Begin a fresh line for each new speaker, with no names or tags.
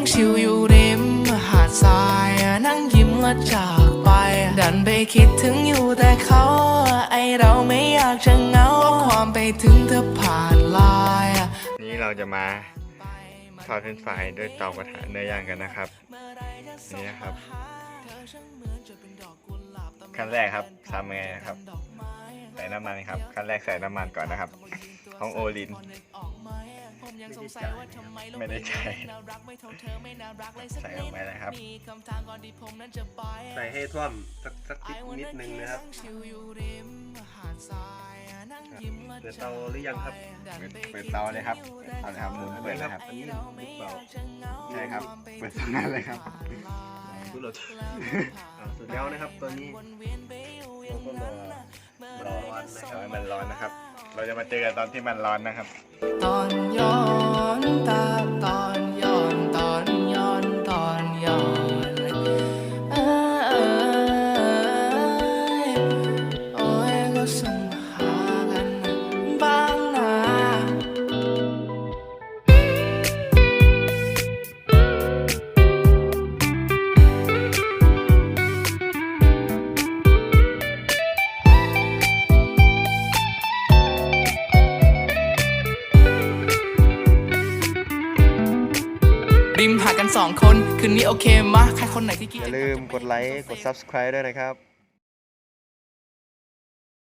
งชิวอยู่ริมหาดทรายนั่งยิ้มและจากไป ดันไปคิดถึงอยู่แต่เขาไอเราไม่อยากจะเหงาความไปถึงเธอผ่านลน์
นี่เราจะมาทอดเฟรนช์ฟรายด้วยเตากระทะเนื้อย่างกันนะครับ นี่นะครับขั้นแรกครับทำยังไงนะครับ ใส่น้ำมันครับขั้นแรกใส่น้ำมันก่อนนะครับ ของโอลิน ไม่ได้ใช้ใส่ลงไปเลยครับ
ใส่ให้ท่วมสักสักนิดนิดนึงนะครับเปิดเตาหรือยังครับ
เปิดเปิดเตาเลยครับเอาเลยครับหมุนเปิดเลยครับ
อันนี้หรือเปล่า
ใช่ครับ เปิดตรงนั้นเลยครับ
สุดแล้วอ่าสุดแล้วนะครับตอนนี้เราก็รอรอวันนะค
เอา
รับ
ให้มันร้อนนะครับ เราจะมาเจอกันตอนที่มันร้อนนะครับ
ตอนย้อน ริมหากันสองคน คืนนี้โอเคมะใครคนไหนที่คิด
อย่าลืมกดไลค์ กด subscribe ด้วยนะครับ